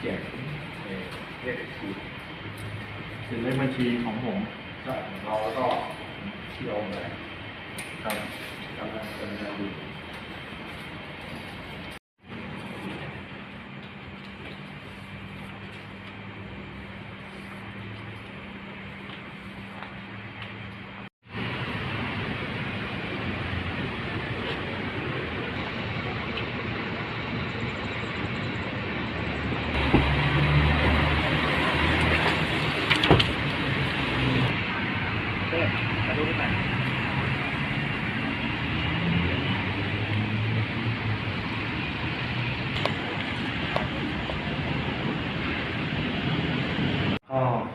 แจกเอ่อเลขบัญชีเป็นเลขบัญชีของผมก็เราก็เที่ยวไปครับกำลังดำเนินอยู่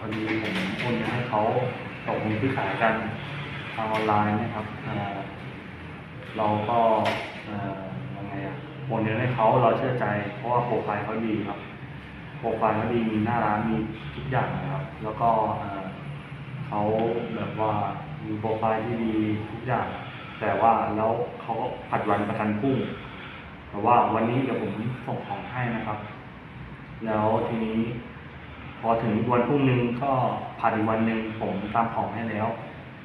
อดีผมโอนเงินให้เขาตกลงซื้อขายกันทางออนไลน์นะครับเราก็ยังไงอะโอนเงินให้เขาเราเชื่อใจ เพราะว่าโปรไฟล์เขาดีครับโปรไฟล์เขาดีมีหน้าร้านมีทุกอย่างนะครับ แล้วก็เขาแบบว่ามีโปรไฟล์ที่ดีทุกอย่าง แต่ว่าแล้วเขาก็ผัดวันประกันพรุ่งแต่ว่าวันนี้เดี๋ยวผมส่งของให้นะครับ แล้วทีนี้ อถึงวันพรุ่งนึงก็ผัดอีกวันหนึ่งผมตามของให้แล้ว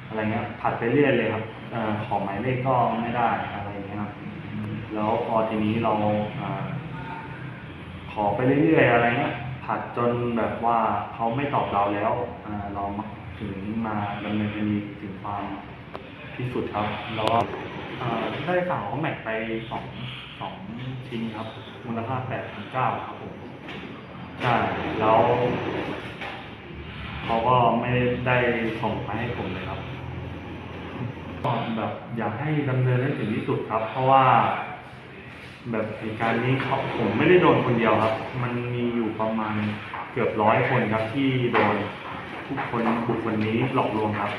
อะไรเงี้ยผัดไปเรื่อยเลยครับอของหมายเลขก็ไม่ได้อะไรเงี้ยครับแล้วพอทีนี้เราอขอไปเรื่อยๆอะไรเงี้ยผัดจนแบบว่าเขาไม่ตอบเราแล้วเราถึงมาดำเนินคดีถึงความที่สุดครับแล้วก็อ่าได้ข่าวว่าแม็กไปสองสองชิ้นครับมูลค่าแปดพันเก้าครับผม ใช่แล้วเขาก็ไม่ได้ส่งมาให้ผมเลยครับก็แบบอยากให้ดำเนินให้ถึงที่สุดครับ เพราะว่า แบบเหตุการณ์นี้เขาผมไม่ได้โดนคนเดียวครับ มันมีอยู่ประมาณเกือบร้อยคนครับที่โดนทุกคนบุคคลนี้หลอกลวงครับ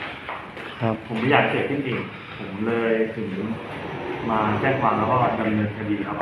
ครับ ผมไม่อยากเกิดขึ้นอีกผมเลยถึงมาแจ้งความแล้วก็ดำเนินคดีครับ